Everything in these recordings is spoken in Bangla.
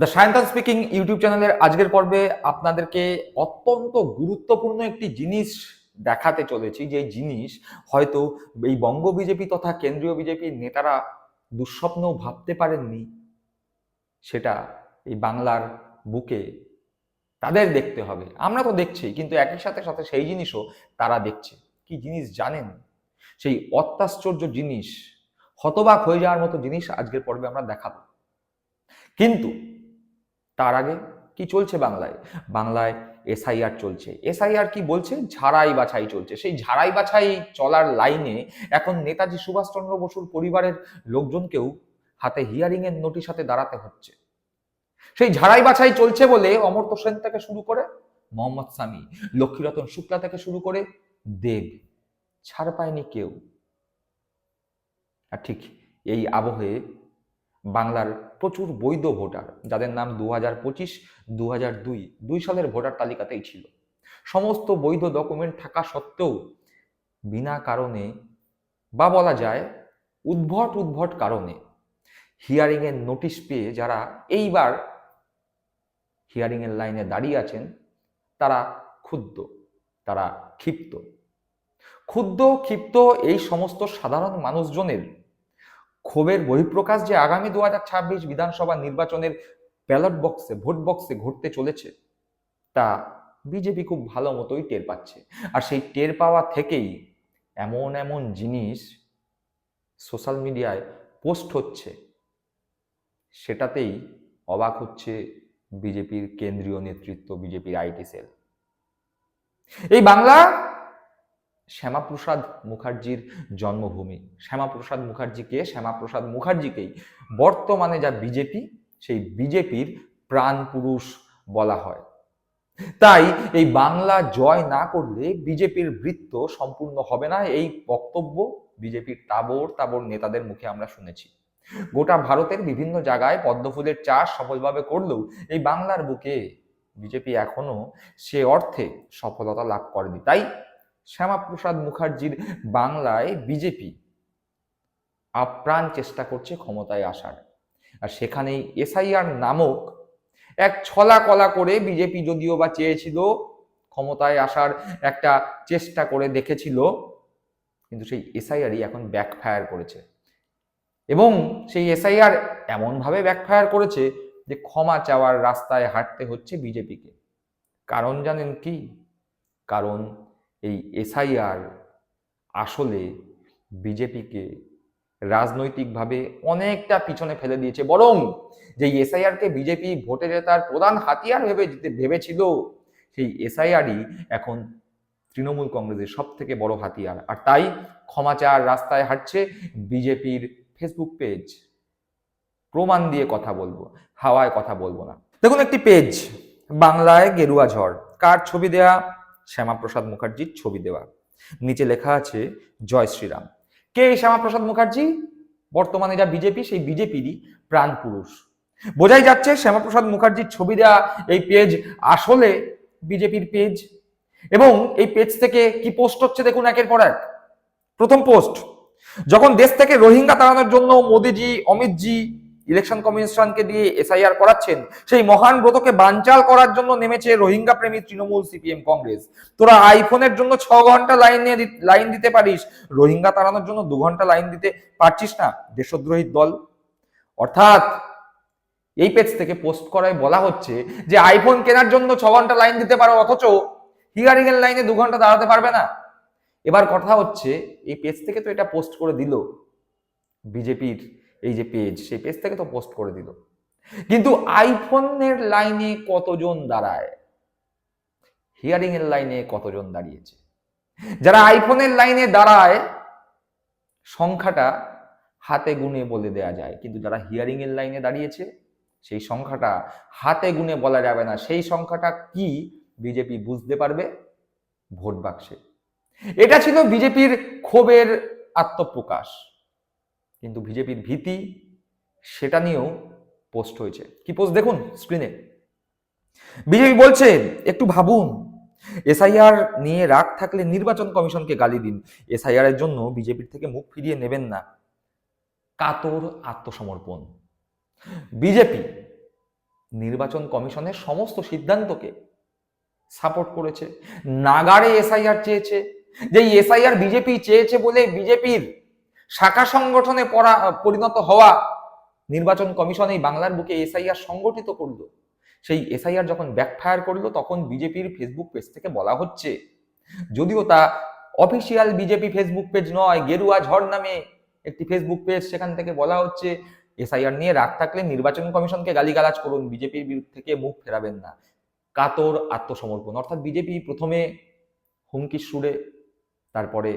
দ্য সায়ন্তন স্পিকিং ইউটিউব চ্যানেলের আজকের পর্বে আপনাদেরকে অত্যন্ত গুরুত্বপূর্ণ একটি জিনিস দেখাতে চলেছি। যে জিনিস হয়তো এই বঙ্গ বিজেপি তথা কেন্দ্রীয় বিজেপির নেতারা দুঃস্বপ্নও ভাবতে পারেননি, সেটা এই বাংলার বুকে তাদের দেখতে হবে। আমরা তো দেখছি, কিন্তু একই সাথে সাথে সেই জিনিসও তারা দেখছে। কি জিনিস জানেন? সেই অত্যাশ্চর্য জিনিস, হতবাক হয়ে যাওয়ার মতো জিনিস আজকের পর্বে আমরা দেখাবো। কিন্তু তার আগে কি চলছে বাংলায়? বাংলায় এসআইআর চলছে। এসআইআর কি বলছে? ঝাড়াই বাছাই চলছে। সেই ঝাড়াই বাছাই চলার লাইনে এখন নেতাজি সুভাষচন্দ্র বসুর পরিবারের লোকজনকেও হাতে হিয়ারিং এর নোটিশ হাতে দাঁড়াতে হচ্ছে। সেই ঝাড়াই বাছাই চলছে বলে অমর্ত্য সেন থেকে শুরু করে মোহাম্মদ সামি, লক্ষ্মীরতন শুক্লা থেকে শুরু করে দেব, ছাড় পায়নি কেউ। আর ঠিক এই আবহে বাংলার প্রচুর বৈধ ভোটার, যাদের নাম দু হাজার পঁচিশ দু হাজার দুই দুই সালের ভোটার তালিকাতেই ছিল। সমস্ত বৈধ ডকুমেন্ট থাকা সত্ত্বেও বিনা কারণে বা বলা যায় উদ্ভট উদ্ভট কারণে হিয়ারিং এর নোটিশ পেয়ে যারা এইবার হিয়ারিং এর লাইনে দাঁড়িয়ে আছেন, তারা ক্ষুব্ধ, তারা ক্ষিপ্ত। ক্ষুব্ধ, ক্ষিপ্ত এই সমস্ত সাধারণ মানুষজনের ক্ষোভের বহিঃপ্রকাশ যে আগামী দু হাজার ছাব্বিশ বিধানসভা নির্বাচনের ব্যালট বক্সে, ভোট বক্সে ঘটতে চলেছে, তা বিজেপি খুব ভালো মতোই টের পাচ্ছে। আর সেই টের পাওয়া থেকেই এমন এমন জিনিস সোশ্যাল মিডিয়ায় পোস্ট হচ্ছে, সেটাতেই অবাক হচ্ছে বিজেপির কেন্দ্রীয় নেতৃত্ব, বিজেপির আইটি সেল। এই বাংলা শ্যামাপ্রসাদ মুখার্জির জন্মভূমি। শ্যামাপ্রসাদ মুখার্জিকে শ্যামাপ্রসাদ মুখার্জিকেই। বর্তমানে যা বিজেপি, সেই বিজেপির প্রাণ পুরুষ বলা হয়। তাই এই বাংলা জয় না করলে বিজেপির বৃত্ত সম্পূর্ণ হবে না। এই বক্তব্য বিজেপির তাবর তাবর নেতাদের মুখে আমরা শুনেছি। গোটা ভারতের বিভিন্ন জায়গায় পদ্মফুলের চাষ সফলভাবে করলেও এই বাংলার বুকে বিজেপি এখনও সে অর্থে সফলতা লাভ করেনি। তাই শ্যামাপ্রসাদ মুখার্জির বাংলায় বিজেপি আপ্রাণ চেষ্টা করছে ক্ষমতায় আসার। আর সেখানেই এসআইআর নামক এক ছলা কলা করে বিজেপি যদিও বা চেয়েছিল ক্ষমতায় আসার একটা চেষ্টা করে দেখেছিল, কিন্তু সেই এসআইআরই এখন ব্যাকফায়ার করেছে। এবং সেই এসআইআর এমনভাবে ব্যাকফায়ার করেছে যে ক্ষমা চাওয়ার রাস্তায় হাঁটতে হচ্ছে বিজেপিকে। কারণ জানেন কি? কারণ এই এসআইআর আসলে বিজেপিকে রাজনৈতিকভাবে অনেকটা পিছনে ফেলে দিয়েছে। বরং যে এসআইআরকে বিজেপি ভোটে জেতার প্রধান হাতিয়ার ভেবে ভেবেছিল, সেই এসআইআরই এখন তৃণমূল কংগ্রেসের সব থেকে বড় হাতিয়ার। আর তাই ক্ষমা চাওয়ার রাস্তায় হাঁটছে বিজেপির ফেসবুক পেজ। প্রমাণ দিয়ে কথা বলব, হাওয়ায় কথা বলব না। দেখুন একটি পেজ, বাংলায় গেরুয়া ঝড়। কার ছবি দেয়া শ্যামাপ্রসাদ মুখার্জির ছবি দেওয়া। নিচে লেখা আছে, জয় শ্রীরাম। কে শ্যামাপ্রসাদ মুখার্জি? বর্তমানে যা বিজেপি, সেই বিজেপিরই প্রাণ পুরুষ। বোঝাই যাচ্ছে শ্যামাপ্রসাদ মুখার্জির ছবি দেওয়া এই পেজ আসলে বিজেপির পেজ। এবং এই পেজ থেকে কি পোস্ট হচ্ছে দেখুন একের পর এক। প্রথম পোস্ট, যখন দেশ থেকে রোহিঙ্গা তাড়ানোর জন্য মোদিজি, অমিতজি ইলেকশন কমিশনকে দিয়ে এসআইআর করাচ্ছেন, সেই মহান ব্রতকে বানচাল করার জন্য নেমেছে রোহিঙ্গা প্রেমী তৃণমূল সিপিএম কংগ্রেস। তোরা আইফোনের জন্য ছ ঘণ্টা লাইন নিয়ে লাইন দিতে পারিস। রোহিঙ্গা তাড়ানোর জন্য দু ঘণ্টা লাইন দিতে পারছিস না দেশদ্রোহী দল। অর্থাৎ এই পেজ থেকে পোস্ট করায় বলা হচ্ছে যে আইফোন কেনার জন্য ছ ঘণ্টা লাইন দিতে পারো, অথচ হিয়ারিং এর লাইনে দু ঘণ্টা দাঁড়াতে পারবে না। এবার কথা হচ্ছে, এই পেজ থেকে তো এটা পোস্ট করে দিল, বিজেপির এই যে পেজ সেই পেজ থেকে তো পোস্ট করে দিল। কিন্তু আইফোনের লাইনে কতজন দাঁড়ায়? হিয়ারিং এর লাইনে কতজন দাঁড়িয়েছে? যারা আইফোনের লাইনে দাঁড়ায়, সংখ্যাটা হাতে গুনে বলে দেয়া যায়। কিন্তু যারা হিয়ারিং এর লাইনে দাঁড়িয়েছে, সেই সংখ্যাটা হাতে গুনে বলা যাবে না। সেই সংখ্যাটা কি? বিজেপি বুঝতে পারবে ভোট বাক্সে। এটা ছিল বিজেপির ক্ষোভের আত্মপ্রকাশ। কিন্তু বিজেপির ভীতি সেটা নিয়েও পোস্ট হয়েছে। কি পোস্ট দেখুন স্ক্রিনে বিজেপি বলছে, একটু ভাবুন, এসআইআর নিয়ে রাগ থাকলে নির্বাচন কমিশনকে গালি দিন। এসআইআর এর জন্য বিজেপির থেকে মুখ ফিরিয়ে নেবেন না। কাতর আত্মসমর্পণ। বিজেপি নির্বাচন কমিশনের সমস্ত সিদ্ধান্তকে সাপোর্ট করেছে। নাগারে এসআইআর চেয়েছে। যে এসআইআর বিজেপি চেয়েছে বলে বিজেপির শাখা সংগঠনে পড়া পরিণত হওয়া নির্বাচন কমিশন এই বাংলার বুকে এসআইআর সংগঠিত করল। সেই এসআইআর যখন ব্যাকফায়ার করল, তখন বিজেপির ফেসবুক পেজ থেকে বলা হচ্ছে, যদিও তা অফিসিয়াল বিজেপি ফেসবুক পেজ নয়, গেরুয়া ঝড় নামে একটি ফেসবুক পেজ সেখান থেকে বলা হচ্ছে, এসআইআর নিয়ে রাগ থাকলে নির্বাচন কমিশনকে গালিগালাজ করুন, বিজেপির বিরুদ্ধে থেকে মুখ ফেরাবেন না। কাতর আত্মসমর্পণ, অর্থাৎ বিজেপি প্রথমে হুমকির সুরে, তারপরে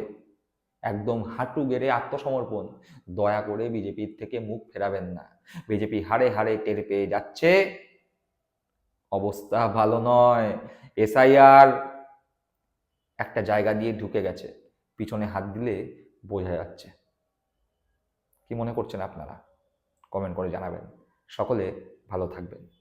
একদম হাঁটু গেড়ে আত্মসমর্পণ। দয়া করে বিজেপির থেকে মুখ ফেরাবেন না। বিজেপি হাড়ে হাড়ে টের পেয়ে যাচ্ছে। অবস্থা ভালো নয়। এসআইআর একটা জায়গা দিয়ে ঢুকে গেছে। পিছনে হাত দিলে বোঝা যাচ্ছে। কি মনে করছেন আপনারা? কমেন্ট করে জানাবেন। সকলে ভালো থাকবেন।